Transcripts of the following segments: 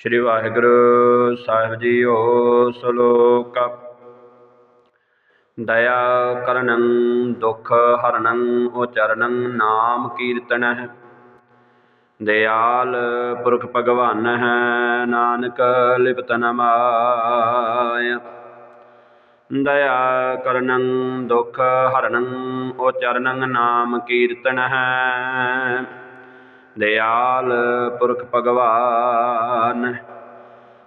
ਸ੍ਰੀ ਵਾਹਿਗੁਰੂ ਸਾਹਿਬ JIO ਸ਼ਲੋਕ। ਦਇਆ ਕਰਨੰ, ਦੁਖ ਹਰਨੰ, ਉਚਰਨੰ, ਨਾਮ ਕੀਰਤਨਹਿ। ਦਿਆਲ ਪੁਰਖ ਭਗਵਾਨ ਹੈ ਨਾਨਕ ਲਿਪਤ ਨ ਮਾਇਆ ਦਇਆ ਕਰਨੰ, ਦੁਖ ਹਰਨੰ, ਉਚਰਨੰ, ਨਾਮ ਕੀਰਤਨਹਿ। ਦਿਆਲ ਪੁਰਖ ਭਗਵਾਨ,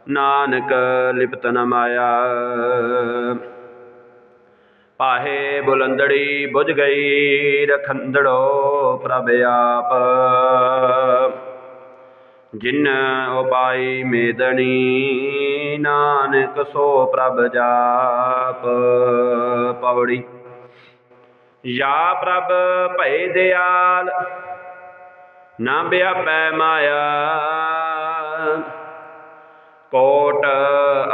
ਨਾਨਕ ਲਿਪਤ ਨ ਮਾਇਆ। ਪਾਹੇ ਬੁਲੰਦੜੀ ਬੁਝ ਗਈ, ਰਖੰਦੜੋ ਪ੍ਰਭ ਆਪ। ਜਿਨ ਉਪਾਈ ਮੇਦਣੀ, ਨਾਨਕ ਸੋ ਪ੍ਰਭ ਜਾਪ। ਪਵੜੀ, ਯਾ ਪ੍ਰਭ ਭੈ ਦਿਆਲ ਨਾ ਬਿਆਪੈ ਮਾਇਆ। ਕੋਟ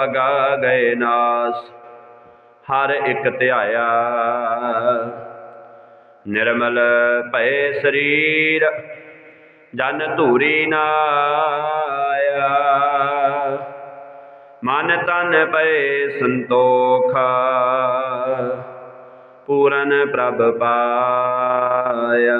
ਅਗਾ ਗਏ ਨਾਸ, ਹਰ ਇੱਕ ਧਿਆਇਆ। ਨਿਰਮਲ ਭਏ ਸਰੀਰ, ਜਨ ਧੂਰੀ ਨਾਇਆ। ਮਨ ਤਨ ਪਏ ਸੰਤੋਖ, ਪੂਰਨ ਪ੍ਰਭ ਪਾਇਆ।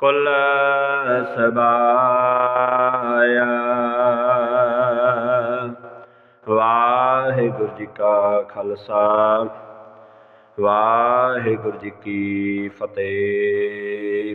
ਕੁਲ ਸਬਾਇਆ। ਵਾਹਿਗੁਰੂ ਜੀ ਕਾ ਖਾਲਸਾ ਵਾਹਿਗੁਰੂ ਜੀ ਕੀ ਫਤਿਹ।